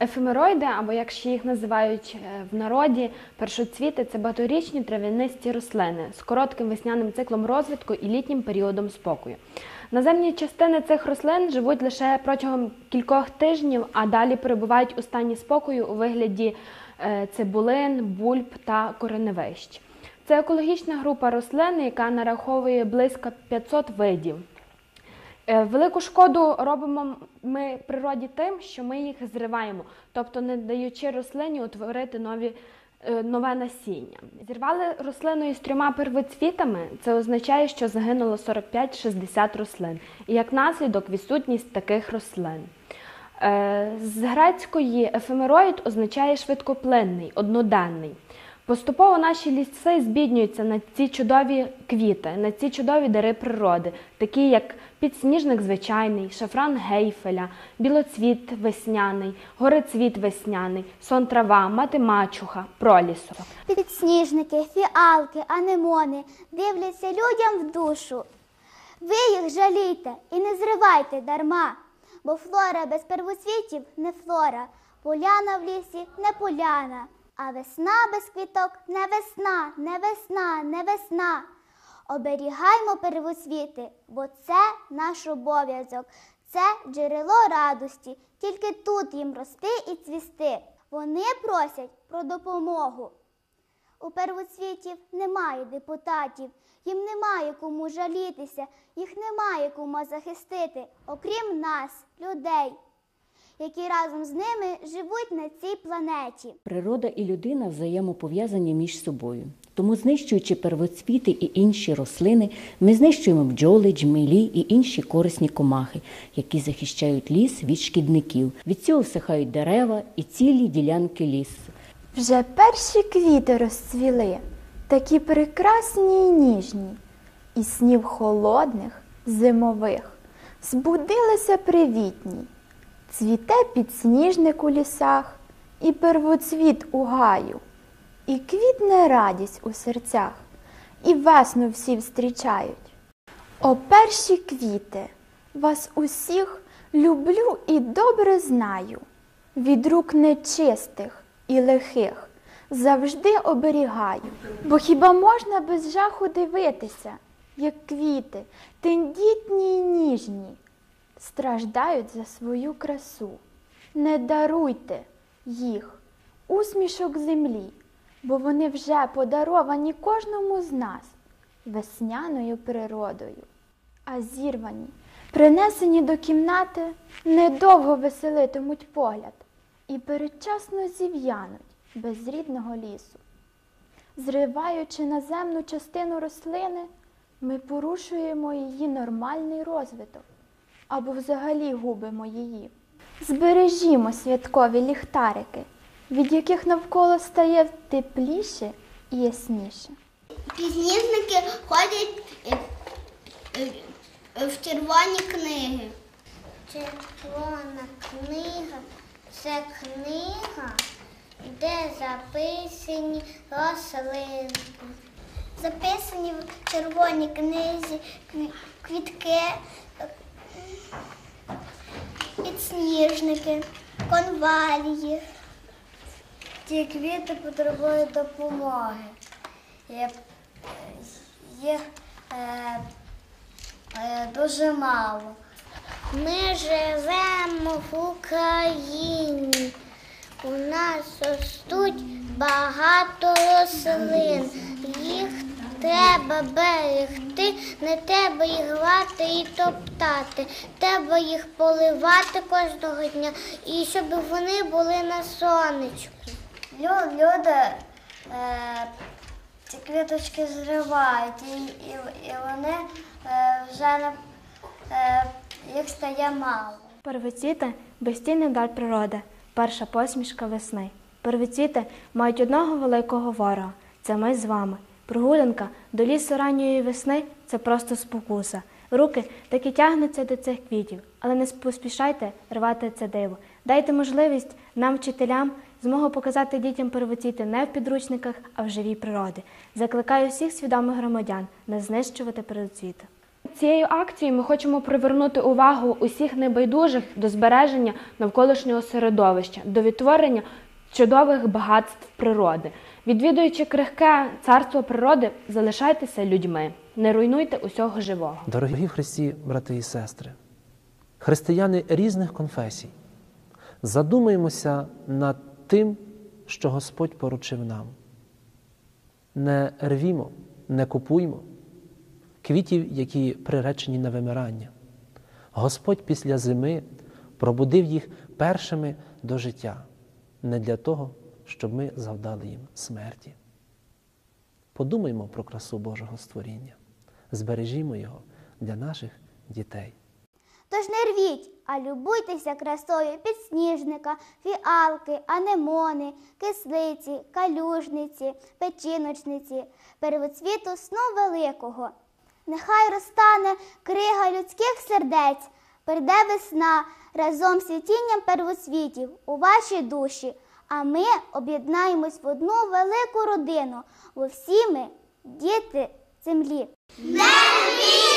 Ефемероїди, або як ще їх називають е, в народі, першоцвіти це багаторічні трав'янисті рослини з коротким весняним циклом розвитку і літнім періодом спокою. Наземні частини цих рослин живуть лише протягом кількох тижнів, а далі перебувають у стані спокою у вигляді е, цибулин, бульб та кореневищ. Це екологічна група рослин, яка нараховує близько 500 видів. Е, Велику шкоду робимо ми природі тим, що ми їх зриваємо, тобто не даючи рослині утворити нові, е, нове насіння. Зірвали рослину із трьома первоцвітами, це означає, що загинуло 45-60 рослин, і як наслідок відсутність таких рослин. Е, З грецької ефемероїд означає швидкоплинний, одноденний. Поступово наші ліси збіднюються на ці чудові квіти, на ці чудові дари природи, такі як підсніжник звичайний, шафран гейфеля, білоцвіт весняний, горецвіт весняний, сон трава, мати мачуха, пролісок. Підсніжники, фіалки, анемони дивляться людям в душу. Ви їх жалійте і не зривайте дарма, бо флора без первоцвітів не флора, поляна в лісі не поляна, а весна без квіток не весна, не весна, не весна. Оберігаймо первоцвіти, бо це наш обов'язок, це джерело радості, тільки тут їм рости і цвісти. Вони просять про допомогу. У первоцвітів немає депутатів, їм немає кому жалітися, їх немає кому захистити, окрім нас, людей, які разом з ними живуть на цій планеті. Природа і людина взаємопов'язані між собою. Тому, знищуючи первоцвіти і інші рослини, ми знищуємо бджоли, джмелі і інші корисні комахи, які захищають ліс від шкідників. Від цього всихають дерева і цілі ділянки лісу. Вже перші квіти розцвіли, такі прекрасні й ніжні, і снів холодних, зимових, збудилися привітні. Цвіте підсніжник у лісах, і первоцвіт у гаю, і квітне радість у серцях, і весну всі встрічають. О перші квіти, вас усіх люблю і добре знаю, від рук нечистих і лихих завжди оберігаю. Бо хіба можна без жаху дивитися, як квіти, тендітні й ніжні, страждають за свою красу. Не даруйте їх, усмішок землі, бо вони вже подаровані кожному з нас весняною природою. А зірвані, принесені до кімнати, недовго веселитимуть погляд і передчасно зів'януть без рідного лісу. Зриваючи наземну частину рослини, ми порушуємо її нормальний розвиток або взагалі губимо її. Збережімо святкові ліхтарики, від яких навколо стає тепліше і ясніше. Підсніжники ходять е, е, в червоні книги. Червона книга це книга, де записані рослинки. Записані в червоній книзі квітки, е, підсніжники, конвалії. Ці квіти потребують допомоги. Є- е, е, дуже мало. Ми живемо в Україні. У нас ростуть багато рослин. Треба берегти, не треба їх грати і топтати. Треба їх поливати кожного дня і щоб вони були на сонечку. Люди е, ці квіточки зривають, і, і, і вони е, вже е, їх стає мало. Первоцвіти безцінний дар природи, перша посмішка весни. Первоцвіти мають одного великого ворога це ми з вами. Прогулянка до лісу ранньої весни це просто спокуса. Руки таки тягнуться до цих квітів, але не поспішайте рвати це диво. Дайте можливість нам, вчителям, змогу показати дітям первоцвіти не в підручниках, а в живій природі. Закликаю всіх свідомих громадян не знищувати первоцвіти. цією акцією ми хочемо привернути увагу усіх небайдужих до збереження навколишнього середовища, до відтворення чудових багатств природи. Відвідуючи крихке царство природи, залишайтеся людьми, не руйнуйте усього живого. Дорогі в Христі, брати і сестри, християни різних конфесій, задумаємося над тим, що Господь поручив нам. Не рвімо, не купуймо квітів, які приречені на вимирання. Господь після зими пробудив їх першими до життя, не для того, щоб ми завдали їм смерті. Подумаймо про красу Божого створіння, збережімо його для наших дітей. Тож не рвіть, а любуйтеся красою підсніжника, фіалки, анемони, кислиці, калюжниці, печіночниці, первоцвіту сну великого. Нехай розтане крига людських сердець, прийде весна разом з світінням первоцвітів у ваші душі, а ми об'єднаємось в одну велику родину, бо всі ми діти землі. Рвіть!